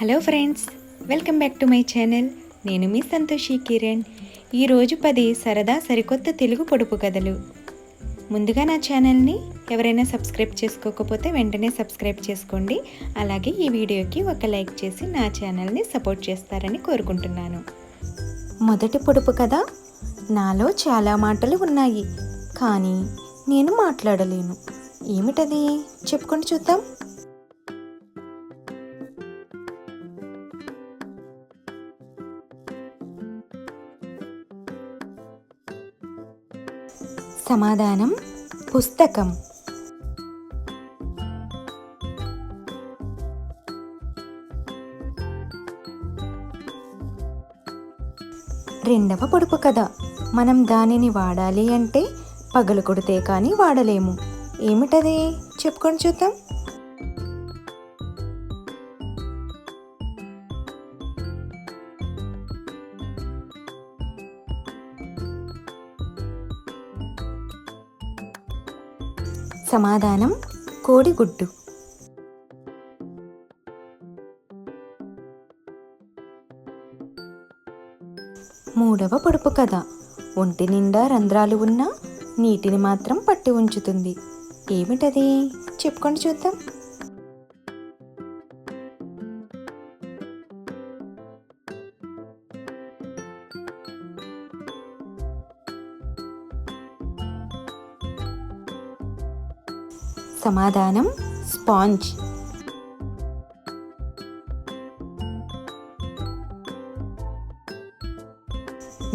Hello friends welcome back to my channel. నేను మీ సంతోషి కిరణ్. ఈరోజు పది సరదా సరికొత్త తెలుగు పొడుపు కథలు. ముందుగా నా ఛానల్ని ఎవరైనా సబ్స్క్రైబ్ చేసుకోకపోతే వెంటనే సబ్స్క్రైబ్ చేసుకోండి. అలాగే ఈ వీడియోకి ఒక లైక్ చేసి నా ఛానల్ని సపోర్ట్ చేస్తారని కోరుకుంటున్నాను. మొదటి పొడుపు కథ నాలో చాలా మాటలు ఉన్నాయి కానీ నేను మాట్లాడలేను. ఏమిటది? చెప్పుకొని చూద్దాం. సమాధానం పుస్తకం. రెండవ పొడుపు కథ. మనం దానిని వాడాలి అంటే పగలు కొడితే కానీ వాడలేము. ఏమిటది? చెప్పుకొని చూద్దాం. సమాధానం కోడిగుడ్డు. మూడవ పొడుపు కథ. ఒంటి నిండా రంధ్రాలు ఉన్నా నీటిని మాత్రం పట్టి ఉంచుతుంది. ఏమిటది? చెప్పుకొని చూద్దాం. సమాధానం స్పాంజ్.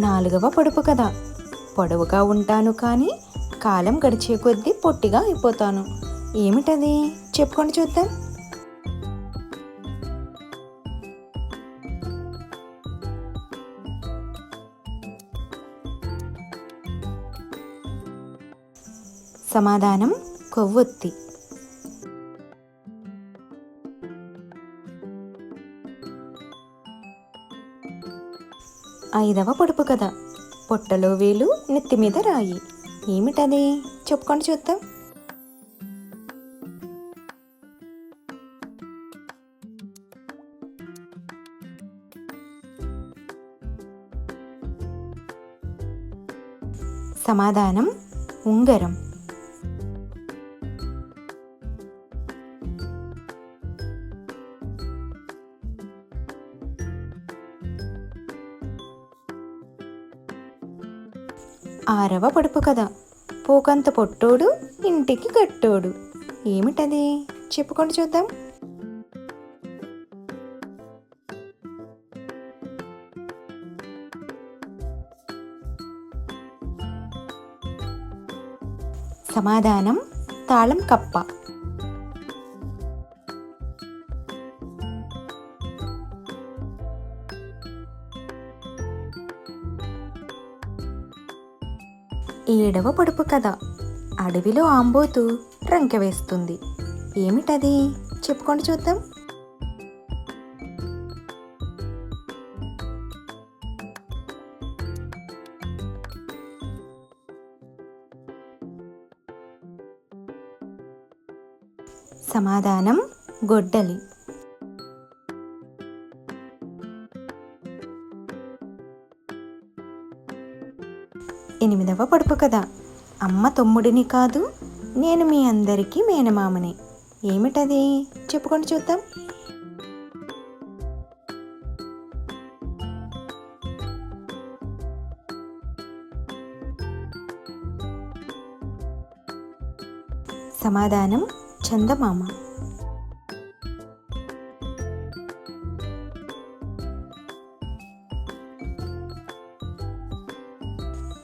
నాలుగవ పొడుపు కథ. పొడవుగా ఉంటాను కానీ కాలం గడిచే కొద్దీ పొట్టిగా అయిపోతాను. ఏమిటది? చెప్పుకొని చూద్దాం. సమాధానం కొవ్వొత్తి. ఐదవ పొడుపు కథ. పొట్టలో వేలు నెత్తి మీద రాయి. ఏమిటది? చెప్పుకొని చూద్దాం. సమాధానం ఉంగరం. ఆరవ పొడుపు కథ. పోకంత పొట్టోడు ఇంటికి కట్టోడు. ఏమిటది? చెప్పుకొని చూద్దాం. సమాధానం తాళం కప్ప. ఏడవ పొడుపు కథ. అడవిలో ఆంబోతు రంకె వేస్తుంది. ఏమిటది? చెప్పుకోండి చూద్దాం. సమాధానం గొడ్డలి. ఎనిమిదవ పొడుపు కథ. అమ్మ తమ్ముడిని కాదు నేను మీ అందరికీ మేనమామని. ఏమిటది? చెప్పుకొని చూద్దాం. సమాధానం చందమామ.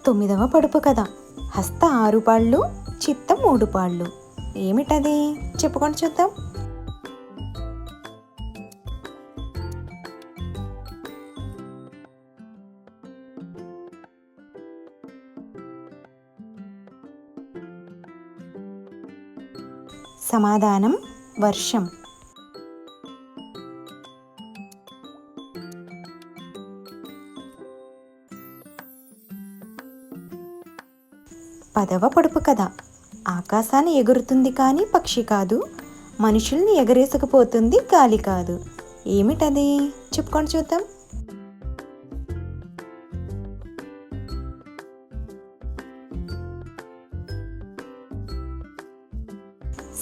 తొమ్మిదవ పడుపు కథ. హస్త ఆరు పాళ్ళు చిత్త మూడు పాళ్ళు. ఏమిటది? చెప్పుకొని చూద్దాం. సమాధానం వర్షం. పదవ పొడుపు కథ. ఆకాశాన్ని ఎగురుతుంది కానీ పక్షి కాదు. మనుషుల్ని ఎగరేసుకుపోతుంది గాలి కాదు. ఏమిటది? చెప్పుకొని చూద్దాం.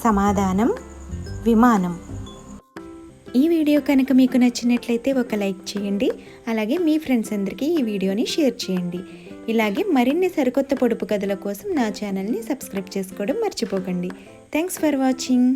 సమాధానం. విమానం. ఈ వీడియో కనుక మీకు నచ్చినట్లయితే ఒక లైక్ చేయండి. అలాగే మీ ఫ్రెండ్స్ అందరికీ ఈ వీడియోని షేర్ చేయండి. ఇలాగే మరిన్ని సరికొత్త పొడుపు కథల కోసం నా ఛానల్ని సబ్స్క్రైబ్ చేసుకోవడం మర్చిపోకండి. Thanks for watching